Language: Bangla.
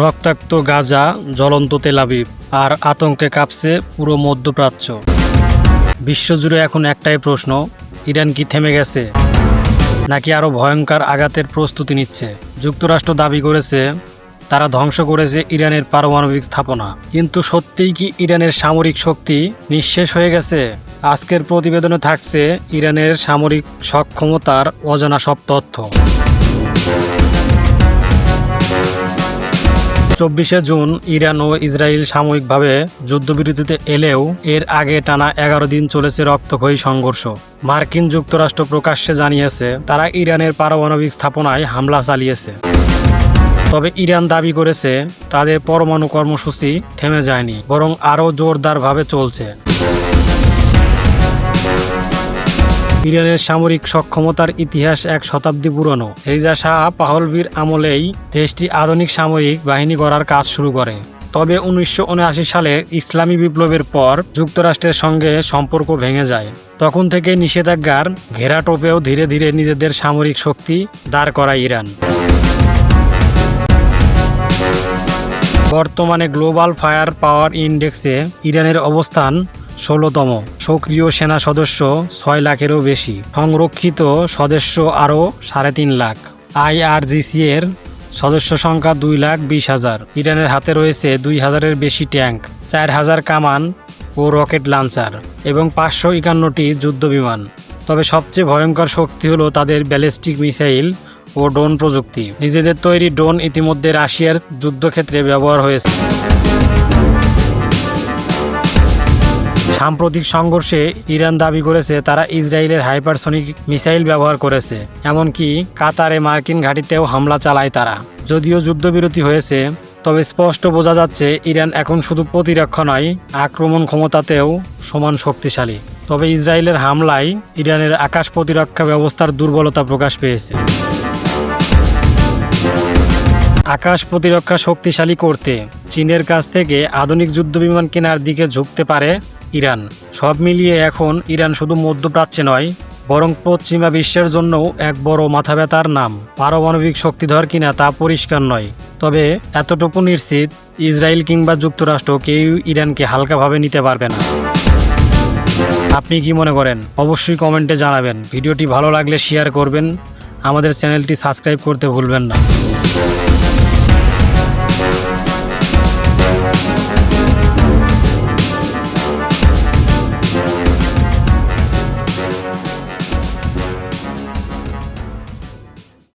রক্তাক্ত গাজা জ্বলন্ত তেলাবিব আর আতঙ্কে কাঁপছে পুরো মধ্যপ্রাচ্য। বিশ্বজুড়ে এখন একটাই প্রশ্ন, ইরান কি থেমে গেছে? নাকি আরও ভয়ঙ্কর আঘাতের প্রস্তুতি নিচ্ছে? যুক্তরাষ্ট্র দাবি করেছে, তারা ধ্বংস করেছে ইরানের পারমাণবিক স্থাপনা। কিন্তু সত্যিই কি ইরানের সামরিক শক্তি নিঃশেষ হয়ে গেছে? আজকের প্রতিবেদনে থাকছে ইরানের সামরিক সক্ষমতার অজানা সব তথ্য। চব্বিশে জুন ইরান ও ইসরায়েল সাময়িকভাবে যুদ্ধবিরতিতে এলেও এর আগে টানা এগারো দিন চলেছে রক্তক্ষয়ী সংঘর্ষ। মার্কিন যুক্তরাষ্ট্র প্রকাশ্যে জানিয়েছে, তারা ইরানের পারমাণবিক স্থাপনায় হামলা চালিয়েছে। তবে ইরান দাবি করেছে, তাদের পরমাণু কর্মসূচি থেমে যায়নি, বরং আরও জোরদারভাবে চলছে। ইরানের সামরিক সক্ষমতার ইতিহাস এক শতাব্দী পুরনো। রেজা শাহ পাহলবির আমলেই দেশটি আধুনিক সামরিক বাহিনী গড়ার কাজ শুরু করে। তবে উনিশশো উনআশি সালে ইসলামী বিপ্লবের পর যুক্তরাষ্ট্রের সঙ্গে সম্পর্ক ভেঙে যায়। তখন থেকে নিষেধাজ্ঞার ঘেরাটোপেও ধীরে ধীরে নিজেদের সামরিক শক্তি দাঁড় করায় ইরান। বর্তমানে গ্লোবাল ফায়ার পাওয়ার ইন্ডেক্সে ইরানের অবস্থান ষোলোতম সক্রিয় সেনা সদস্য ছয় লাখেরও বেশি, সংরক্ষিত সদস্য আরও সাড়ে তিন লাখ। আইআরজিসি এর সদস্য সংখ্যা দুই লাখ বিশ হাজার। ইরানের হাতে রয়েছে দুই হাজারের বেশি ট্যাঙ্ক, চার হাজার কামান ও রকেট লঞ্চার এবং পাঁচশো একান্নটি যুদ্ধবিমান তবে সবচেয়ে ভয়ঙ্কর শক্তি হলো তাদের ব্যালিস্টিক মিসাইল ও ড্রোন প্রযুক্তি। নিজেদের তৈরি ড্রোন ইতিমধ্যে রাশিয়ার যুদ্ধক্ষেত্রে ব্যবহার হয়েছে। সাম্প্রতিক সংঘর্ষে ইরান দাবি করেছে তারা ইসরায়েলের হাইপারসনিক মিসাইল ব্যবহার করেছে, এমনকি কাতারে মার্কিন ঘাঁটিতেও হামলা চালায় তারা। যদিও যুদ্ধবিরতি হয়েছে, তবে স্পষ্ট বোঝা যাচ্ছে ইরান এখন শুধু প্রতিরক্ষা নয়, আক্রমণ ক্ষমতাতেও সমান শক্তিশালী। তবে ইসরায়েলের হামলায় ইরানের আকাশ প্রতিরক্ষা ব্যবস্থার দুর্বলতা প্রকাশ পেয়েছে। আকাশ প্রতিরক্ষা শক্তিশালী করতে চীনের কাছ থেকে আধুনিক যুদ্ধবিমান কেনার দিকে ঝুঁকতে পারে ইরান। সব মিলিয়ে এখন ইরান শুধু মধ্যপ্রাচ্যে নয়, বরং পশ্চিমা বিশ্বের জন্যও এক বড় মাথা ব্যথার নাম। পারমাণবিক শক্তিধর কিনা তা পরিষ্কার নয়, তবে এতটুকু নিশ্চিত, ইসরায়েল কিংবা যুক্তরাষ্ট্র কেউ ইরানকে হালকাভাবে নিতে পারবে না। আপনি কি মনে করেন? অবশ্যই কমেন্টে জানাবেন। ভিডিওটি ভালো লাগলে শেয়ার করবেন। আমাদের চ্যানেলটি সাবস্ক্রাইব করতে ভুলবেন না।